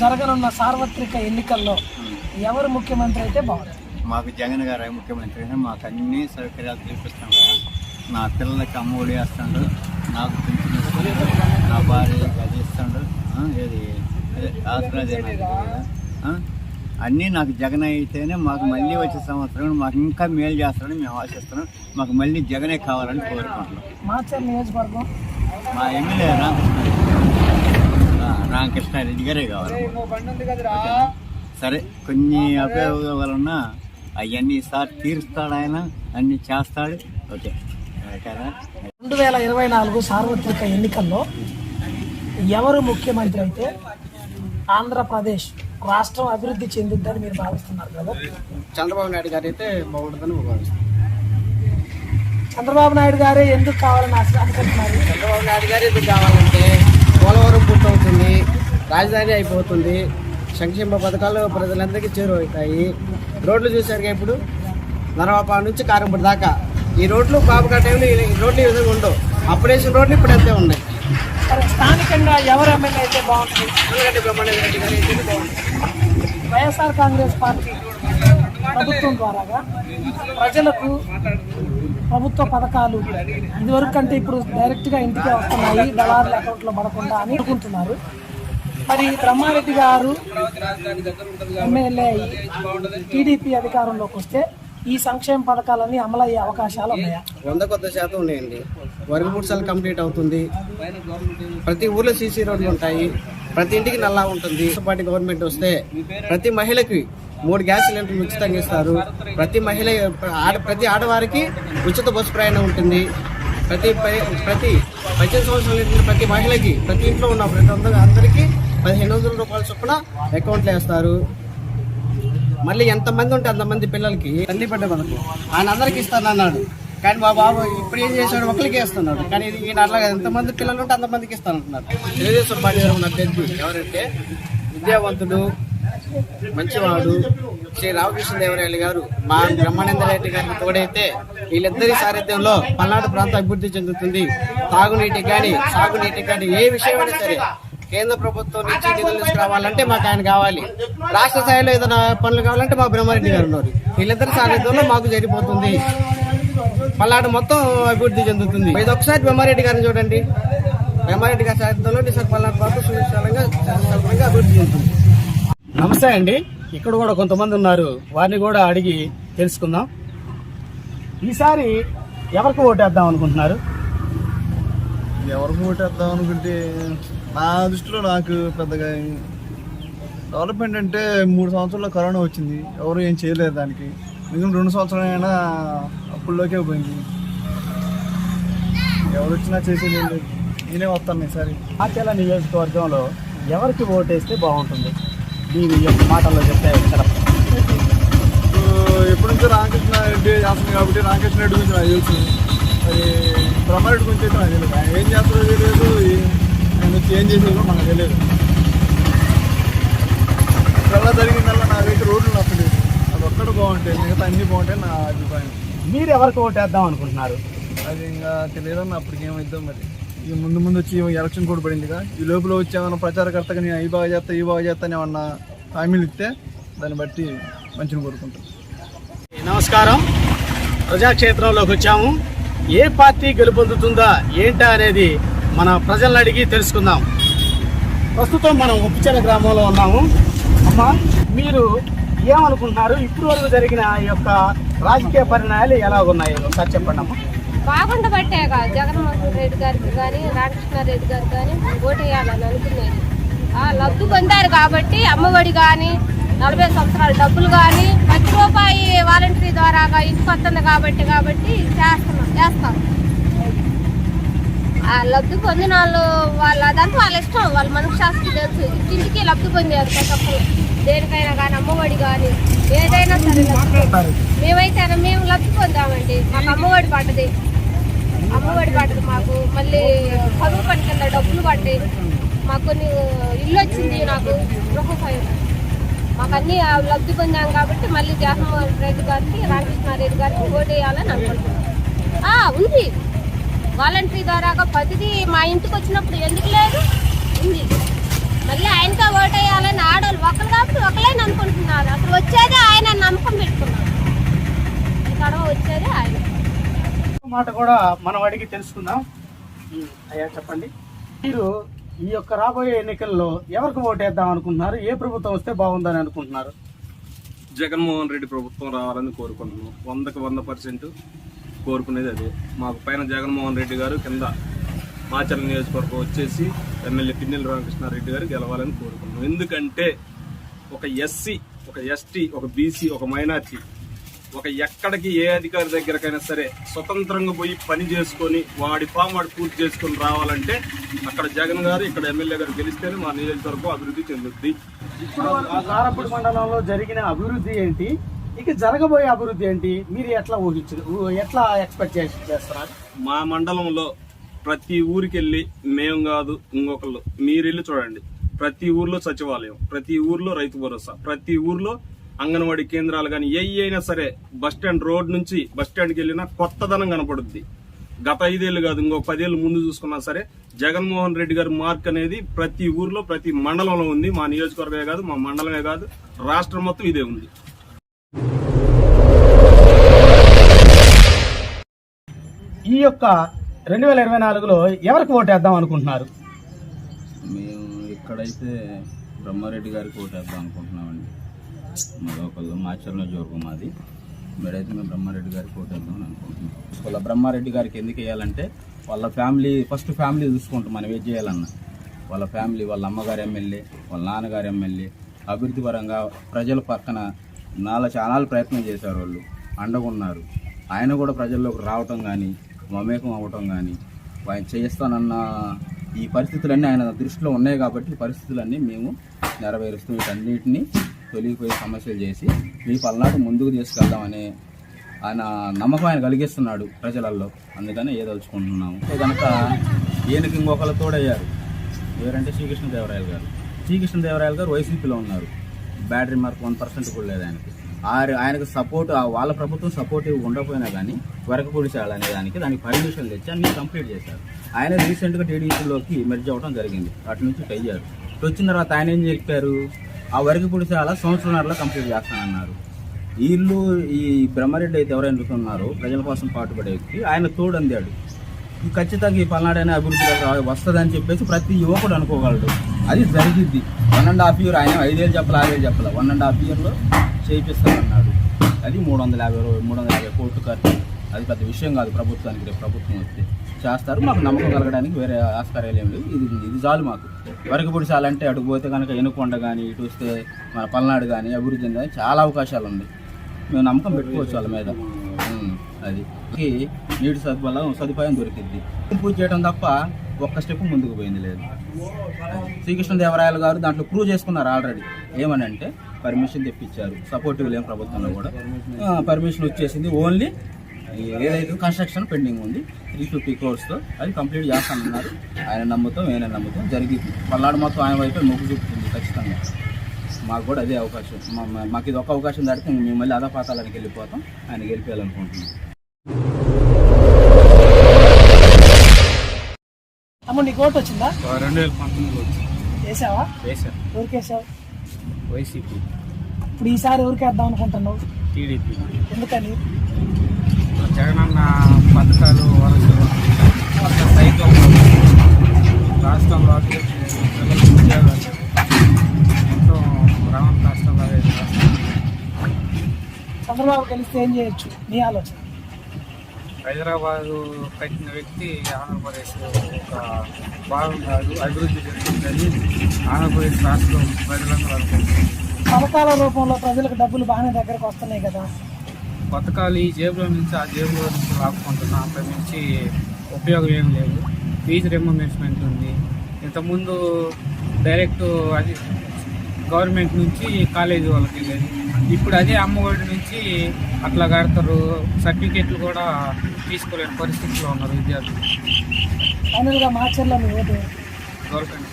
జరగనున్న సార్వత్రిక ఎన్నికల్లో ఎవరు ముఖ్యమంత్రి అయితే బాగుంటుంది? మాకు జగన్ గారు ముఖ్యమంత్రి. అయినా మాకు అన్ని సౌకర్యాలు కల్పిస్తాడు కదా. నా పిల్లలకి అమ్మఒడి వేస్తాడు నాకు పింఛన్ ఇస్తాడు నా భార్యకి అది ఇస్తాడు ఏది? ఆశ్రయ అన్నీ నాకు జగన్ అయితేనే మాకు మళ్ళీ వచ్చే సంవత్సరం మాకు ఇంకా మేలు చేస్తాడని మేము ఆశిస్తున్నాం. మాకు మళ్ళీ జగనే కావాలని కోరుకుంటున్నాం. మాచర్ నియోజకవర్గం? మా ఎమ్మెల్యే రామకృష్ణ రామకృష్ణారెడ్డి గారే కావాలి? సరే కొన్ని ఉపయోగాలు ఉన్నా అవన్నీ సార్ తీరుస్తాడు ఆయన అన్ని చేస్తాడు. ఓకే. రెండు వేల ఇరవై నాలుగు సార్వత్రిక ఎన్నికల్లో ఎవరు ముఖ్యమంత్రి అయితే ఆంధ్రప్రదేశ్ రాష్ట్రం అభివృద్ధి చెందుద్దని మీరు భావిస్తున్నారు కదా? చంద్రబాబు నాయుడు గారు అయితే బాగుంటుందని భావిస్తున్నాను చంద్రబాబు నాయుడు గారే ఎందుకు కావాలని ఆశ- అనుకుంటున్నారు? చంద్రబాబు నాయుడు గారు ఎందుకు కావాలంటే పోలవరం పూర్తవుతుంది రాజధాని అయిపోతుంది సంక్షేమ పథకాలు ప్రజలందరికీ చేరువవుతాయి. రోడ్లు చూశారుగా ఇప్పుడు? నరవాపా నుంచి కారంపూడి దాకా. ఈ రోడ్లు బాబుగా టైంలో ఈ రోడ్లు ఈ విధంగా ఉండవు. అప్పుడు వేసిన రోడ్లు ఇప్పుడు అంతే ఉన్నాయి. స్థానికంగా ఎవరు ఎమ్మెల్యే అయితే బాగుంటుంది? ఎందుకంటే బ్రహ్మాండ రెడ్డి గారు అయితే బాగుంటుంది. వైఎస్ఆర్ కాంగ్రెస్ పార్టీ ప్రభుత్వం ద్వారాగా ప్రజలకు ప్రభుత్వ పథకాలు ఇదివరకు కంటే ఇప్పుడు డైరెక్ట్గా ఇంటికే వస్తున్నాయి దళారుల అకౌంట్లో పడకుండా అని అనుకుంటున్నారు. మరి బ్రహ్మారెడ్డి గారు ఎమ్మెల్యే టీడీపీ అధికారంలోకి వస్తే ఈ సంక్షేమ పథకాలన్నీ అమలయ్యే అవకాశాలు ఉన్నాయా? వంద కొత్త శాతం ఉన్నాయండి. వరకు మూడు సార్లు కంప్లీట్ అవుతుంది. ప్రతి ఊర్లో సీసీ రోడ్లు ఉంటాయి. ప్రతి ఇంటికి నల్లా ఉంటుంది. పార్టీ గవర్నమెంట్ వస్తే ప్రతి మహిళకి మూడు గ్యాస్ సిలిండర్లు ఉచితంగా ఇస్తారు. ప్రతి మహిళ ఆడ ప్రతి ఆడవారికి ఉచిత బస్సు ప్రయాణం ఉంటుంది. ప్రతి పై- ప్రతి పద్దెనిమిది సంవత్సరాలు ప్రతి మహిళకి ప్రతి ఇంట్లో ఉన్న ప్రతి ఒక్క అందరికీ పదిహేను వందల రూపాయల చొప్పున అకౌంట్లో వేస్తారు. మళ్ళీ ఎంతమంది ఉంటే అంతమంది పిల్లలకి తల్లి పడ్డ మనకు ఆయన అందరికి ఇస్తానన్నాడు కానీ మా బాబు ఇప్పుడు ఏం చేశాడు? ఒకరికి ఇస్తున్నాడు కానీ ఇది ఈయన అట్లా ఎంతమంది పిల్లలు ఉంటే అంతమందికి ఇస్తానంటున్నారు తెలుగుదేశం పార్టీ తరఫున అభ్యర్థి ఎవరంటే విద్యావంతుడు మంచివాడు. శ్రీ రామకృష్ణదేవరాయలు గారు మా బ్రహ్మానంద రెడ్డి గారికి తోడైతే వీళ్ళిద్దరి సారథ్యంలో పల్నాడు ప్రాంతం అభివృద్ధి చెందుతుంది. తాగునీటి కానీ సాగునీటికి కానీ ఏ విషయమైనా సరే కేంద్ర ప్రభుత్వం నుంచి నిధులు తీసుకురావాలంటే మాకు ఆయన కావాలి. రాష్ట్ర స్థాయిలో ఏదైనా పనులు కావాలంటే మా బ్రహ్మారెడ్డి గారు ఉన్నారు. వీళ్ళిద్దరి సారథ్యంలో మాకు జరిగిపోతుంది. పల్నాడు మొత్తం అభివృద్ధి చెందుతుంది. ఇది ఒకసారి బ్రహ్మారెడ్డి గారిని చూడండి. బ్రహ్మారెడ్డి గారి సారథ్యంలో నిసర్ పల్నాడు ప్రాంతం సువిశాలంగా అభివృద్ధి చెందుతుంది. నమస్తే అండి. ఇక్కడ కూడా కొంతమంది ఉన్నారు. వారిని కూడా అడిగి తెలుసుకుందాం. ఈసారి ఎవరికి ఓటేద్దాం అనుకుంటున్నారు? ఎవరికి ఓటేద్దాం అనుకుంటే నా దృష్టిలో నాకు పెద్దగా డెవలప్మెంట్ అంటే మూడు సంవత్సరాల్లో కరోనా వచ్చింది. ఎవరు ఏం చేయలేదు దానికి. మిగిలిన రెండు సంవత్సరాలైనా అప్పుల్లోకే పోయింది. ఎవరు వచ్చినా చేసేది నేనే వస్తాను ఈసారి. ఆచల నియోజకవర్గంలో ఎవరికి ఓటేస్తే బాగుంటుంది? దీని యొక్క మాటల్లో చెప్తే. సో ఎప్పటి నుంచో రామకృష్ణ రెడ్డి చేస్తుంది కాబట్టి రామకృష్ణ రెడ్డి గురించి నాకు తెలుసు. మరి బ్రహ్మారెడ్డి గురించి అయితే నాకు తెలియదు. ఆయన ఏం చేస్తారో తెలియదు. ఏ- ఆయన వచ్చి ఏం చేసేదో మనకు తెలియదు. ఇప్పుడల్లా జరిగిందల్లా నాకైతే రోడ్లు నచ్చలేదు. అది ఒక్కడు బాగుంటాయి మిగతా అన్ని బాగుంటాయి నా అభిప్రాయం. మీరు ఎవరికి ఓటేద్దాం అనుకుంటున్నారు? అది ఇంకా తెలియదన్న అప్పటికి ఏమైద్దాం మరి. ఇక ముందు ముందు వచ్చి ఎలక్షన్ కూడా పడిందిగా. ఈ లోపల వచ్చి ఏమైనా ప్రచారకర్తగా నేను ఈ బాగా చేస్తా ఈ బాగా చేస్తా అని ఏమన్నా హామీలు ఇస్తే దాన్ని బట్టి మంచిని కోరుకుంటాం. నమస్కారం. ప్రజాక్షేత్రంలోకి వచ్చాము. ఏ పార్టీ గెలుపొందుతుందా ఏంటా అనేది మన ప్రజలను అడిగి తెలుసుకుందాం. ప్రస్తుతం మనం ఉప్పిచెల గ్రామంలో ఉన్నాము. అమ్మా మీరు ఏమనుకుంటున్నారు? ఇప్పుడు వరకు జరిగిన ఈ యొక్క రాజకీయ పరిణామాలు ఎలా ఉన్నాయి ఒకసారి చెప్పండి అమ్మా బాగుండబట్టే కాదు. జగన్మోహన్ రెడ్డి గారికి కానీ రామకృష్ణారెడ్డి గారికి కానీ ఓటేయాలని అనుకునేది. ఆ, లబ్ధి పొందారు కాబట్టి అమ్మఒడి కానీ నలభై సంవత్సరాల డబ్బులు కానీ లక్ష రూపాయి వాలంటరీ ద్వారా ఇంటికి వస్తుంది కాబట్టి కాబట్టి చేస్తున్నాం చేస్తాం. ఆ లబ్ధి పొందిన వాళ్ళు వాళ్ళ అదంతా వాళ్ళ ఇష్టం. వాళ్ళ మనశ్శాస్త్రం తెలుసు. ఇంటికి లబ్ధి పొందారు ప్రతి దేనికైనా కానీ అమ్మఒడి కానీ ఏదైనా సరే మేమైతే మేము లబ్ధి పొందామండి. మాకు అమ్మఒడి పడ్డది. అమ్మఒడి పడదు మాకు మళ్ళీ చదువు పని కింద డబ్బులు పడ్డాయి. మాకు కొన్ని ఇల్లు వచ్చింది నాకు గృహ మాకు అన్నీ లబ్ధి పొందాం కాబట్టి మళ్ళీ జగన్మోహన్ రెడ్డి గారికి రామకృష్ణారెడ్డి గారికి ఓటేయాలని అనుకుంటున్నాం. ఉంది. వాలంటరీ ద్వారా ప్రతిదీ మా ఇంటికి వచ్చినప్పుడు ఎందుకు లేదు? ఉంది. మళ్ళీ ఆయనకే వేయాలని ఆడవాళ్ళు ఒకరు కాబట్టి ఒకలేని అనుకుంటున్నారు అసలు వచ్చేదే ఆయన నమ్మకం పెట్టుకున్నారు. ఇక్కడ వచ్చేదే ఆయన. మాట కూడా మనం అడిగి తెలుసుకుందాం. అయ్యా చెప్పండి. మీరు ఈ యొక్క రాబోయే ఎన్నికల్లో ఎవరికి ఓటేద్దాం అనుకుంటున్నారు? ఏ ప్రభుత్వం వస్తే బాగుందని అనుకుంటున్నారు? జగన్మోహన్ రెడ్డి ప్రభుత్వం రావాలని కోరుకుంటున్నాం. వందకు వంద పర్సెంట్ కోరుకునేది అదే. మాకు పైన జగన్మోహన్ రెడ్డి గారు కింద మాచల నియోజకవర్గం వచ్చేసి ఎమ్మెల్యే పిన్నెల రామకృష్ణారెడ్డి గారు గెలవాలని కోరుకుంటున్నాం. ఎందుకంటే ఒక ఎస్సీ ఒక ఎస్టీ ఒక బీసీ ఒక మైనార్టీ ఒక ఎక్కడికి ఏ అధికారి దగ్గరకైనా సరే స్వతంత్రంగా పోయి పని చేసుకొని వాడి ఫామ్ వాడు పూర్తి చేసుకొని రావాలంటే అక్కడ జగన్ గారు ఇక్కడ ఎమ్మెల్యే గారు గెలిస్తేనే మా నియోజకవర్గం అభివృద్ధి చెందుద్ది. ఇప్పుడు కారపూడి మండలంలో జరిగిన అభివృద్ధి ఏంటి? ఇక జరగబోయే అభివృద్ధి ఏంటి? మీరు ఎట్లా ఊహించు ఊ- ఎట్లా ఎక్స్పెక్ట్ చేస్తున్నారు? మా మండలంలో ప్రతి ఊరికి వెళ్ళి మేము కాదు ఇంకొకళ్ళు మీరు వెళ్ళి చూడండి. ప్రతి ఊర్లో సచివాలయం ప్రతి ఊర్లో రైతు భరోసా ప్రతి ఊర్లో అంగన్వాడీ కేంద్రాలు కానీ ఏ అయినా సరే బస్ స్టాండ్ రోడ్ నుంచి బస్ స్టాండ్కి వెళ్ళినా కొత్తదనం కనపడుద్ది. గత ఐదేళ్ళు కాదు ఇంకో పదేళ్ళు ముందు చూసుకున్నా సరే జగన్మోహన్ రెడ్డి గారి మార్క్ అనేది ప్రతి ఊర్లో ప్రతి మండలంలో ఉంది. మా నియోజకవర్గమే కాదు మా మండలమే కాదు రాష్ట్రం మొత్తం ఇదే ఉంది. ఈ యొక్క రెండు వేల ఇరవై నాలుగులో ఎవరికి ఓటేద్దాం అనుకుంటున్నారు? మేము ఇక్కడైతే బ్రహ్మారెడ్డి గారికి ఓటేద్దాం అనుకుంటున్నామండి. లోకల్లో మాచర్లో జోరుకు మాది. మీరైతే మేము బ్రహ్మారెడ్డి గారికి వెళ్దాం అని అనుకుంటున్నాం. వాళ్ళ బ్రహ్మారెడ్డి గారికి ఎందుకు వేయాలంటే వాళ్ళ ఫ్యామిలీ ఫస్ట్ ఫ్యామిలీ చూసుకుంటాం మనం ఏం చేయాలన్నా. వాళ్ళ ఫ్యామిలీ వాళ్ళ అమ్మగారు ఎమ్మెల్యే వాళ్ళ నాన్నగారు ఎమ్మెల్యే అభివృద్ధి పరంగా ప్రజల పక్కన నాలుగు చాలా ప్రయత్నం చేశారు వాళ్ళు. అండగున్నారు ఆయన కూడా ప్రజల్లోకి రావటం కానీ మమేకం అవ్వటం కానీ ఆయన చేస్తానన్న ఈ పరిస్థితులన్నీ ఆయన దృష్టిలో ఉన్నాయి కాబట్టి పరిస్థితులన్నీ మేము నెరవేరుస్తూ వీటన్నిటిని తొలగిపోయే సమస్యలు చేసి మీ పల్నాడు ముందుకు తీసుకెళ్దామనే ఆయన నమ్మకం ఆయన కలిగిస్తున్నాడు ప్రజలలో అందుకని ఏదలుచుకుంటున్నాము. కనుక ఈయనకి ఇంకొకరు తోడయ్యారు. ఎవరంటే శ్రీకృష్ణదేవరాయలు గారు. శ్రీకృష్ణదేవరాయలు గారు వైసీపీలో ఉన్నారు. బ్యాటరీ మార్క్ వన్ పర్సెంట్ కూడా లేదు ఆయనకి. ఆయన- ఆయనకు సపోర్ట్ వాళ్ళ ప్రభుత్వం సపోర్టివ్ ఉండకపోయినా కానీ వరకు పొడిచాలనే దానికి దానికి పర్మిషన్ తెచ్చి అన్ని కంప్లీట్ చేశారు. ఆయన రీసెంట్గా టీడీపీలోకి మెర్జ్ అవ్వడం జరిగింది. అటు నుంచి ఇటు అయ్యారు వచ్చిన తర్వాత ఆయన ఏం చెప్పారు? ఆ వరకు పొడిచాల సంవత్సరంలో కంప్లీట్ చేస్తానన్నారు. వీళ్ళు ఈ బ్రహ్మారెడ్డి అయితే ఎవరైనా ఉన్నారో ప్రజల కోసం పాటుపడే వ్యక్తి ఆయన తోడు అందాడు. ఖచ్చితంగా ఈ పల్నాడైన అభివృద్ధి వస్తుందని చెప్పేసి ప్రతి యువకుడు అనుకోగలడు. అది జరిగిద్ది. వన్ అండ్ హాఫ్ ఇయర్ ఆయన ఐదేళ్ళు చెప్పాలి ఆరేళ్ళు చెప్పాలి. వన్ అండ్ హాఫ్ ఇయర్లో చేయిస్తామన్నాడు అది మూడు వందల యాభై మూడు వందల యాభై కోట్లు ఖర్చు. అది పెద్ద విషయం కాదు ప్రభుత్వానికి రేపు ప్రభుత్వం వస్తే. చేస్తారు. మాకు నమ్మకం కలగడానికి వేరే ఆస్కారాలు ఏమి ఇది ఇది చాలు మాకు. వరకు పొడిచాలంటే అడుగు పోతే కనుక ఎనుకొండ కానీ ఇటు వస్తే మన పల్నాడు కానీ అభివృద్ధి కానీ చాలా అవకాశాలు ఉన్నాయి మేము నమ్మకం పెట్టుకోవచ్చు వాళ్ళ మీద. అది. నీటి సదుపాయం సదుపాయం దొరికింది పూజ చేయడం తప్ప ఒక్క స్టెప్ ముందుకు పోయింది లేదు. శ్రీకృష్ణదేవరాయలు గారు దాంట్లో ప్రూవ్ చేసుకున్నారు ఆల్రెడీ. ఏమని అంటే పర్మిషన్ తెప్పించారు. సపోర్టివ్ లేని ప్రభుత్వంలో కూడా. పర్మిషన్ వచ్చేసింది ఓన్లీ ఏదైతే కన్స్ట్రక్షన్ పెండింగ్ ఉంది త్రీ ఫిఫ్టీ క్రోర్స్తో అది కంప్లీట్ చేస్తానన్నారు. ఆయన నమ్ముతాం ఆయన నమ్ముతాం జరిగింది. పల్నాడు మొత్తం ఆయన వైపే మొగ్గు చూపుతుంది ఖచ్చితంగా. మాకు కూడా అదే అవకాశం. మాకు ఇది ఒక అవకాశం దాటితే మేము మళ్ళీ అదా పాతాలకు వెళ్ళిపోతాం. ఆయన గెలిపేయాలనుకుంటున్నాం. అమ్మ నీకు ఓటు వచ్చిందా? రెండు వేల వేసావా? వైసీపీ. ఇప్పుడు ఈసారి ఎవరికి వేద్దాం అనుకుంటున్నావు? టీడీపీ. ఎందుకని? జగనన్న పథకాలు వరకు కొత్త సైకిల్ రాష్ట్రంలో పిల్లలకు ఉద్యోగాలు. ఎంతో రవాణా రాష్ట్రంలో చంద్రబాబు కలిస్తే ఏం చేయొచ్చు? నీ ఆలోచన? హైదరాబాద్ కట్టిన వ్యక్తి ఆంధ్రప్రదేశ్ ఒక బాగున్నాడు అభివృద్ధి చెందుతుందని ఆంధ్రప్రదేశ్ రాష్ట్రం ప్రజలందరూ అనుకుంటున్నారు. పథకాల రూపంలో ప్రజలకు డబ్బులు బాగానే దగ్గరకు వస్తున్నాయి కదా. పథకాలు ఈ జేబులో నుంచి ఆ జేబులో నుంచి లాక్కుంటున్నా అంతకు మించి ఉపయోగం ఏం లేదు. ఫీజు రిమంబర్స్మెంట్ ఉంది. ఇంతకుముందు డైరెక్ట్ అది గవర్నమెంట్ నుంచి కాలేజీ వాళ్ళకి వెళ్ళేది. ఇప్పుడు అదే అమ్మఒడి నుంచి అట్లా కడతారు. సర్టిఫికేట్లు కూడా తీసుకోలేని పరిస్థితిలో ఉన్నారు విద్యార్థులు. ఫైనల్గా మార్చర్లో గవర్నమెంట్